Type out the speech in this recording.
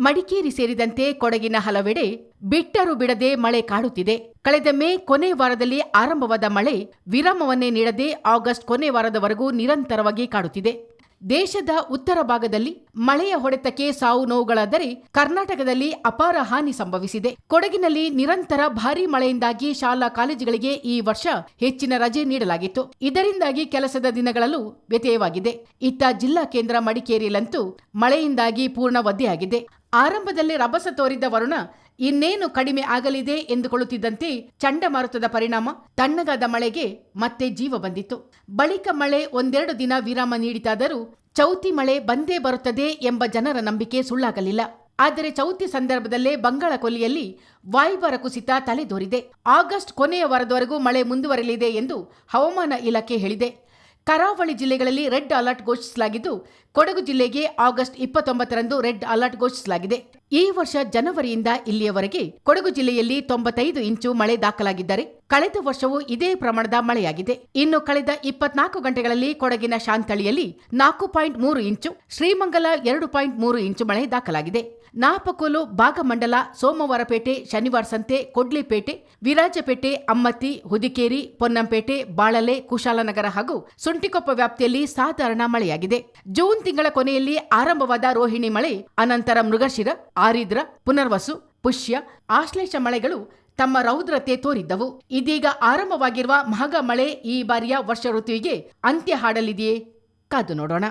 ಮಡಿಕೇರಿ ಸೇರಿದಂತೆ ಕೊಡಗಿನ ಹಲವೆಡೆ ಬಿಟ್ಟರು ಬಿಡದೆ ಮಳೆ ಕಾಡುತ್ತಿದೆ. ಕಳೆದ ಮೇ ಕೊನೆ ವಾರದಲ್ಲಿ ಆರಂಭವಾದ ಮಳೆ ವಿರಾಮವನ್ನೇ ನೀಡದೆ ಆಗಸ್ಟ್ ಕೊನೆ ವಾರದವರೆಗೂ ನಿರಂತರವಾಗಿ ಕಾಡುತ್ತಿದೆ. ದೇಶದ ಉತ್ತರ ಭಾಗದಲ್ಲಿ ಮಳೆಯ ಹೊಡೆತಕ್ಕೆ ಸಾವು ನೋವುಗಳಾದರೆ ಕರ್ನಾಟಕದಲ್ಲಿ ಅಪಾರ ಹಾನಿ ಸಂಭವಿಸಿದೆ. ಕೊಡಗಿನಲ್ಲಿ ನಿರಂತರ ಭಾರೀ ಮಳೆಯಿಂದಾಗಿ ಶಾಲಾ ಕಾಲೇಜುಗಳಿಗೆ ಈ ವರ್ಷ ಹೆಚ್ಚಿನ ರಜೆ ನೀಡಲಾಗಿತ್ತು. ಇದರಿಂದಾಗಿ ಕೆಲಸದ ದಿನಗಳಲ್ಲೂ ವ್ಯತ್ಯಯವಾಗಿದೆ. ಇತ್ತ ಜಿಲ್ಲಾ ಕೇಂದ್ರ ಮಡಿಕೇರಿಯಲ್ಲಂತೂ ಮಳೆಯಿಂದಾಗಿ ಪೂರ್ಣ ಒದ್ದೆಯಾಗಿದೆ ಆರಂಭದಲ್ಲಿ ರಭಸ ತೋರಿದ್ದ ವರುಣ, ಇನ್ನೇನು ಕಡಿಮೆ ಆಗಲಿದೆ ಎಂದುಕೊಳ್ಳುತ್ತಿದ್ದಂತೆ ಚಂಡಮಾರುತದ ಪರಿಣಾಮ ತಣ್ಣಗಾದ ಮಳೆಗೆ ಮತ್ತೆ ಜೀವ ಬಂದಿತ್ತು. ಬಳಿಕ ಮಳೆ ಒಂದೆರಡು ದಿನ ವಿರಾಮ ನೀಡಿತಾದರೂ ಚೌತಿ ಮಳೆ ಬಂದೇ ಬರುತ್ತದೆ ಎಂಬ ಜನರ ನಂಬಿಕೆ ಸುಳ್ಳಾಗಲಿಲ್ಲ. ಆದರೆ ಚೌತಿ ಸಂದರ್ಭದಲ್ಲೇ ಬಂಗಾಳ ಕೊಲ್ಲಿಯಲ್ಲಿ ವಾಯುಭಾರ ಕುಸಿತ ತಲೆದೋರಿದೆ. ಆಗಸ್ಟ್ ಕೊನೆಯ ವಾರದವರೆಗೂ ಮಳೆ ಮುಂದುವರೆಯಲಿದೆ ಎಂದು ಹವಾಮಾನ ಇಲಾಖೆ ಹೇಳಿದೆ. ಕರಾವಳಿ ಜಿಲ್ಲೆಗಳಲ್ಲಿ ರೆಡ್ ಅಲರ್ಟ್ ಘೋಷಿಸಲಾಗಿದ್ದು ಕೊಡಗು ಜಿಲ್ಲೆಗೆ ಆಗಸ್ಟ್ ಇಪ್ಪತ್ತೊಂಬತ್ತರಂದು ರೆಡ್ ಅಲರ್ಟ್ ಘೋಷಿಸಲಾಗಿದೆ. ಈ ವರ್ಷ ಜನವರಿಯಿಂದ ಇಲ್ಲಿಯವರೆಗೆ ಕೊಡಗು ಜಿಲ್ಲೆಯಲ್ಲಿ ತೊಂಬತ್ತೈದು ಇಂಚು ಮಳೆ ದಾಖಲಾಗಿದ್ದರೆ ಕಳೆದ ವರ್ಷವೂ ಇದೇ ಪ್ರಮಾಣದ ಮಳೆಯಾಗಿದೆ. ಇನ್ನು ಕಳೆದ ಇಪ್ಪತ್ನಾಲ್ಕು ಗಂಟೆಗಳಲ್ಲಿ ಕೊಡಗಿನ ಶಾಂತಳಿಯಲ್ಲಿ ನಾಲ್ಕು ಪಾಯಿಂಟ್ ಮೂರು ಇಂಚು, ಶ್ರೀಮಂಗಲ ಎರಡು ಪಾಯಿಂಟ್ ಮೂರು ಇಂಚು ಮಳೆ ದಾಖಲಾಗಿದೆ. ನಾಪಕೋಲು ಭಾಗಮಂಡಲ, ಸೋಮವಾರಪೇಟೆ ಶನಿವಾರ ಸಂತೆ ಕೊಡ್ಲಿಪೇಟೆ, ವಿರಾಜಪೇಟೆ ಅಮ್ಮತ್ತಿ ಹುದಿಕೇರಿ, ಪೊನ್ನಂಪೇಟೆ, ಬಾಳಲೆ, ಕುಶಾಲನಗರ ಹಾಗೂ ಸುಂಟಿಕೊಪ್ಪ ವ್ಯಾಪ್ತಿಯಲ್ಲಿ ಸಾಧಾರಣ ಮಳೆಯಾಗಿದೆ. ಜೂನ್ ತಿಂಗಳ ಕೊನೆಯಲ್ಲಿ ಆರಂಭವಾದ ರೋಹಿಣಿ ಮಳೆ, ಅನಂತರ ಮೃಗಶಿರ ಆರಿದ್ರ ಪುನರ್ವಸು, ಪುಷ್ಯ, ಆಶ್ಲೇಷ ಮಳೆಗಳು ತಮ್ಮ ರೌದ್ರತೆ ತೋರಿದ್ದವು. ಇದೀಗ ಆರಂಭವಾಗಿರುವ ಮಹಗ ಮಳೆ ಈ ಬಾರಿಯ ವರ್ಷ ಋತುವಿಗೆ ಅಂತ್ಯ ಹಾಡಲಿದೆಯೇ? ಕಾದು ನೋಡೋಣ.